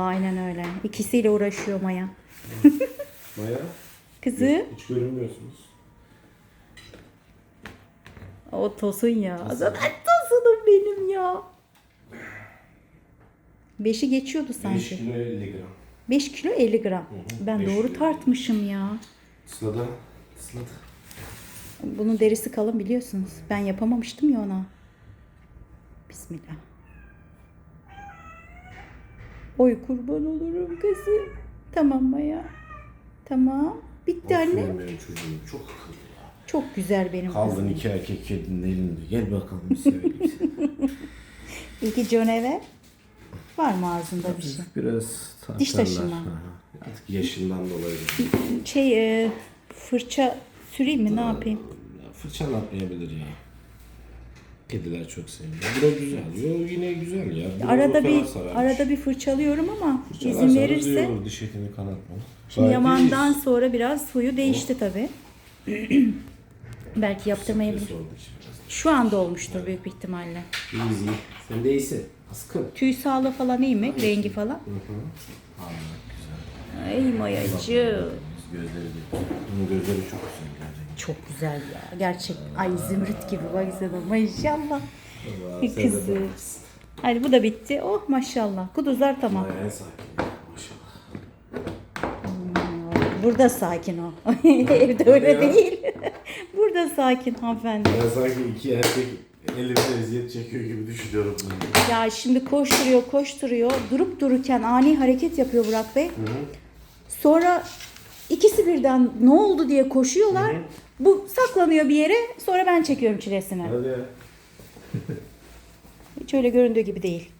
Aynen öyle. İkisiyle uğraşıyor Maya. Maya Kızı hiç görünmüyorsunuz. o tosun ya. Zaten tosunum benim ya. Beşi geçiyordu 5 sanki. kilo 50 gram. 5 kilo 50 gram. hı. Ben Beş doğru kilo. tartmışım ya. Isladı. Isladı. Bunun derisi kalın biliyorsunuz. Ben yapamamıştım ya ona. Bismillah. Oy kurban olurum kızım. Tamam Maya. Tamam. Bitti anne. Aferin benim çocuğum çok akıllı. Çok güzel benim Kaldın kızım. iki erkek kedinin elinde. Gel bakalım bir sevelim seni. İlki John Eve. Var mı ağzında bir şey? Biraz tartarlar. Diş taşıma. Hı hı. Artık yaşından dolayı. Şey e, fırça süreyim mi ne yapayım? Ya Fırçalatmayabilir ya. Kediler çok seviyor. Bu da güzel. Yo yine güzel ya. Biraz Arada bir arada bir fırçalıyorum ama izin verirse diş etini kanatma. Şimdi yamandan iyiyiz. sonra biraz huyu değişti tabi. Belki yaptırmayabilir. Şu anda olmuştur büyük bir ihtimalle. İyiyiz iyi. Sen de iyisin. Askın. Tüy sağlığı falan iyi mi? Rengi falan. Hı hı. Aa, güzel. Ay mayacı. Gözleri de Bunun gözleri çok güzel. Çok güzel ya. Gerçek. Ay zümrüt gibi maşallah. Vallahi sen de Kızı. bakmışsın. Hadi bu da bitti. Oh maşallah. Kuduzlar tamam. En sakin. Maşallah. Burada sakin o. Evde öyle ya. değil. Burada sakin hanımefendi. Ben sanki iki erkek elimde eziyet çekiyor gibi düşünüyorum bunu. Ya şimdi koşturuyor koşturuyor. Durup dururken ani hareket yapıyor Burak Bey. Sonra ikisi birden ne oldu diye koşuyorlar. Bu saklanıyor bir yere. Sonra ben çekiyorum çilesini. Hadi. Hiç öyle göründüğü gibi değil.